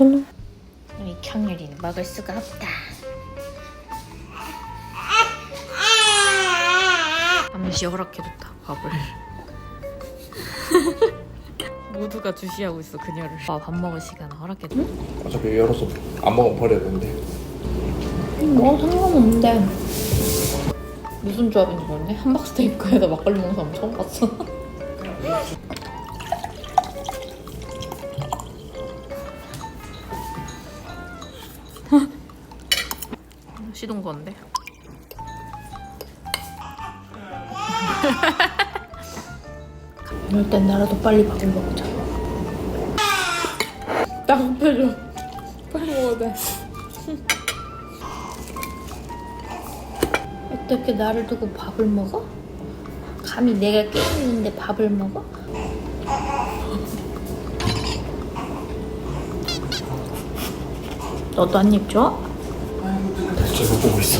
나쁜 우리 경렬이는 먹을 수가 없다. 암시 허락해 줬다 밥을. 모두가 주시하고 있어 그녀를. 아, 밥 먹을 시간 허락해 줬다. 어차피 열어서 안 먹으면 버려야 되는데 뭐 상관없는데. 무슨 조합인지 모르네. 함박스테이크에다 막걸리 먹는 사람 처음 봤어. 시동 건데. 이럴 땐 나라도 빨리 밥을 먹자. 딱 표정. 빨리 먹어야 돼. 어떻게 나를 두고 밥을 먹어? 감히 내가 깨있는데 밥을 먹어? 너도 한 입 줘? 제가 보고 있어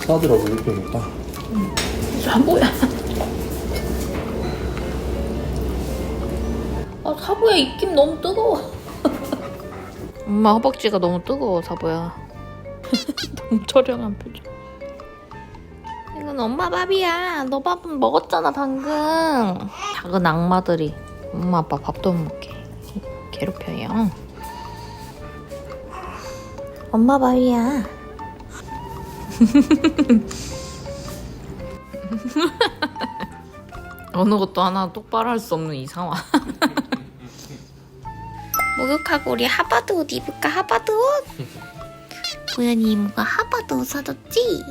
사드라고 이렇게 먹다 사보야. 아 사보야 입김 너무 뜨거워. 엄마 허벅지가 너무 뜨거워 사보야. 너무 처량한 표정. 이건 엄마 밥이야. 너 밥은 먹었잖아 방금. 작은 악마들이 엄마 아빠 밥도 못 먹게 괴롭혀요. 엄마 밥이야. 어느 것도 하나 똑바로 할 수 없는 이 상황. 목욕하고 우리 하바드 옷 입을까? 하바드 옷? 고현이 이모가 하바드 옷 사줬지?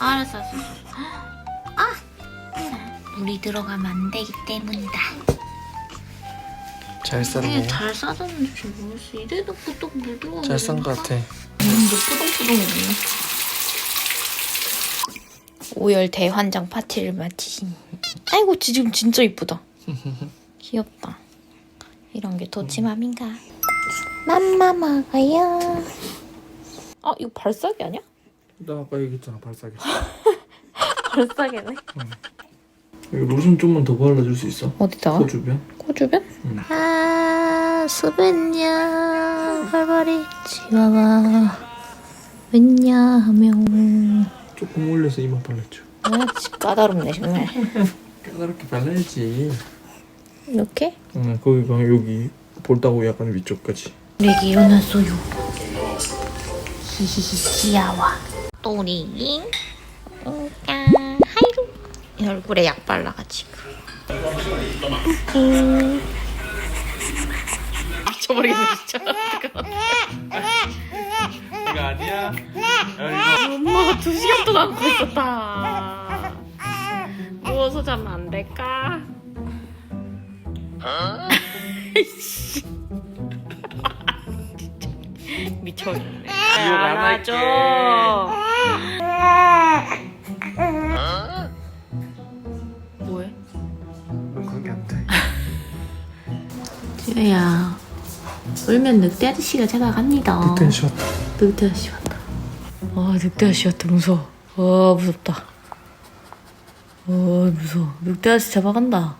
알았어, 알았어. 아! 물이 들어가면 안 되기 때문이다. 잘 이게 잘 싸졌는지 모르겠어. 이래도 부쩍 물 들어가면 잘싼 것 같아 음, 너 푸동푸동해졌네. 5열 대환장 파티를 마치신. 아이고 지금 진짜 이쁘다. 귀엽다. 이런 게 도치맘인가? 맘마 먹어요. 아 이거 발사기 아니야? 나 아까 얘기했잖아 발사기 발사기네. 여기 로션 좀만 더 발라줄 수 있어? 어디다가? 코 주변? 코 주변? 응. 아 수벤냐 발발이 지와봐. 왜냐하면 조금 올려서 이마 발랐죠 아 진짜 까다롭네 정말. 까다롭게 발라야지 이렇게? 응 거기가 여기 볼따고 약간 위쪽까지 내게 일어났어요. 히히히히야와. 또리. 응 얼굴에 약 발라가지고. 미쳐버리겠네 진짜. 이거 아니야? 엄마가 두 시간 동안 안고 있었다. 누워서 자면 안 될까? 씨. 미쳐버리네. 안 안아줘. 야 울면 늑대 아저씨가 잡아갑니다. 그땐 쉬었다 늑대 아저씨 왔다. 아 늑대 아저씨 왔다 무서워. 아 무섭다. 아 무서워. 늑대 아저씨 잡아간다.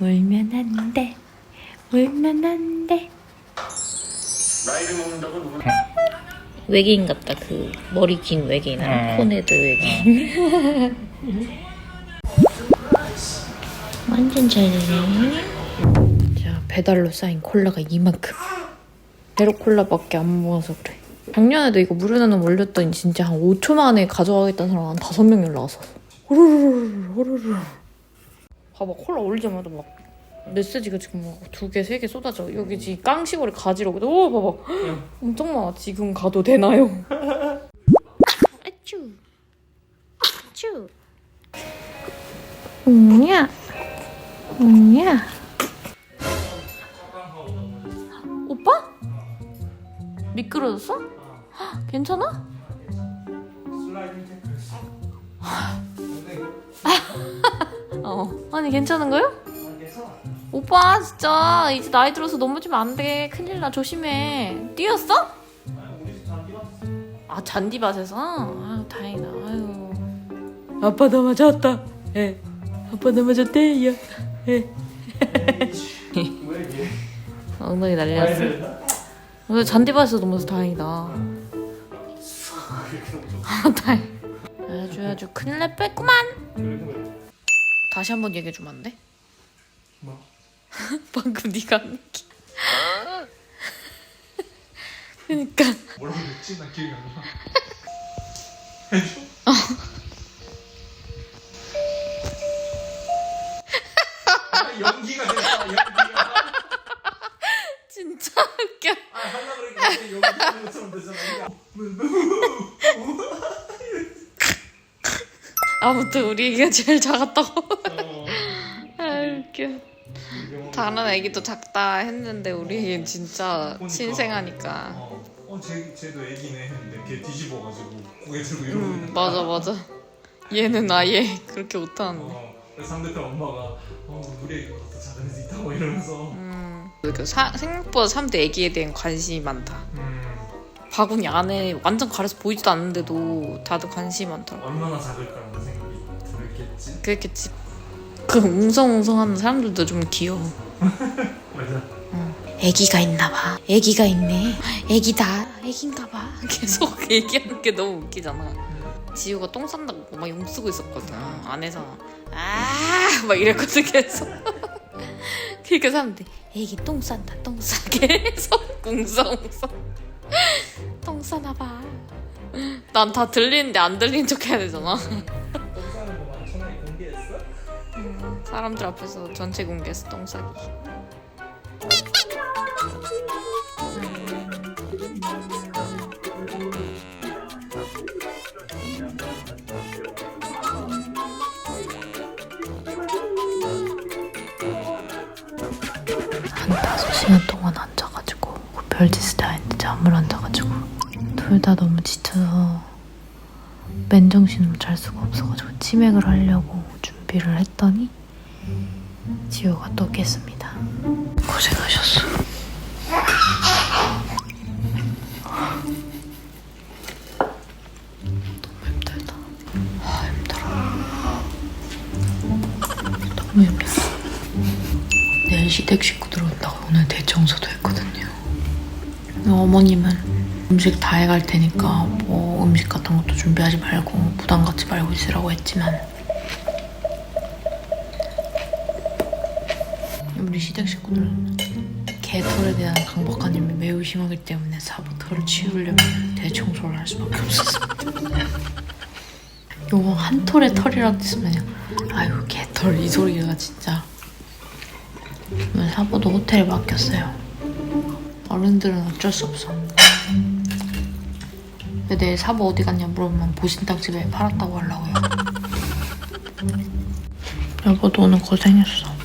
울면 안 돼. 울면 안 돼. 외계인 같다 그 머리 긴 외계인 음. 코네드 외계인. 완전 잘 되네. 자 배달로 쌓인 콜라가 이만큼. 베로 콜라밖에 안 모아서 그래. 작년에도 이거 무료나눔 올렸더니 진짜 한 5초 만에 가져가겠다는 사람 한 5명 연락 왔어. 호루루루 호루루. 봐봐 콜라 올리자마자 막 메시지가 지금 막두 개, 세 개 쏟아져. 여기 지금 깡시골에 가지러 오거든. 오 봐봐. 엄청 많아. 지금 가도 되나요? 아쭈. 아쭈. 응야. 응야. 미끄러졌어? 헉, 괜찮아? 어. 아니 괜찮은 거요? 오빠 진짜 이제 나이 들어서 넘어지면 안 돼. 큰일 나 조심해. 뛰었어? 아 잔디밭에서? 아유 다행이다. 아유. 아빠 넘어졌다. 예. 아빠 넘어졌대요. 예. 엉덩이 났어. 오늘 잔디밭에서 너무 다행이다. 아, 다행. 아주 아주 큰일 날 뻔했구만. 다시 한번 얘기해 주면 안 돼? 뭐? 방금 네가 한 얘기. 그러니까 뭐라고 했지? 나 기억이 안 나. 해줘? 연기가 됐다. 연기가. 진짜 웃겨. 아 하려고 그랬는데 연기하는 것처럼 되잖아. 아무튼 우리 애기가 제일 작았다고. 어. 아 웃겨. 다른 애기도 작다 했는데 우리 애기는 진짜 그러니까. 신생하니까. 어, 어, 쟤, 쟤도 애기네 했는데 걔 뒤집어가지고 고개 들고 이러고 음 있는 맞아 맞아. 얘는 아예 그렇게 못하는데. 어, 그래서 상대편 엄마가 어, 우리 애기보다 더 작은 애도 있다고 이러면서 음. 그 사, 생각보다 사람들 애기에 대한 관심이 많다. 음, 바구니 안에 완전 가려서 보이지도 않는데도 다들 관심이 많더라고. 얼마나 작을까라는 들겠지? 그랬겠지. 그 웅성웅성하는 사람들도 좀 귀여워. 맞아 애기가 있나 봐. 애기가 있네. 애기다. 애기인가 봐. 계속 얘기하는 게 너무 웃기잖아. 지우가 똥 싼다고 막 용 쓰고 있었거든. 안에서 아, 막 이랬거든 계속. 그러니까 사람들이 애기 똥 싼다. 똥 싸. 계속 웅성웅성. 똥 싸나 봐. 난 다 들리는데 안 들리는 척 해야 되잖아. 사람들 앞에서 전체 공개해서 똥 싸기. 한 다섯 시간 동안 앉아가지고 별짓을 다 했는데 잠을 안 자가지고 둘 다 너무 지쳐서 맨정신으로 잘 수가 없어가지고 치맥을 하려고 준비를 했더니 지호가 또 깼습니다. 고생하셨어. 너무 힘들다. 아 힘들어. 너무 힘들어. 내일 시댁 식구들 온다고 오늘 대청소도 했거든요. 어머님은 음식 다 해갈 테니까 뭐 음식 같은 것도 준비하지 말고 부담 갖지 말고 있으라고 했지만 우리 시댁 식구들은 개털에 대한 강박관념이 매우 심하기 때문에 사부털을 치우려면 대청소를 할 수밖에 없었습니다. 요거 한 털의 털이라도 있으면 그냥 아유 개털 이 소리가 진짜 오늘 사부도 호텔에 맡겼어요. 어른들은 어쩔 수 없어. 근데 내일 사부 어디 갔냐 물어보면 보신탕집에 팔았다고 하려고요. 여보 도 오늘 고생했어.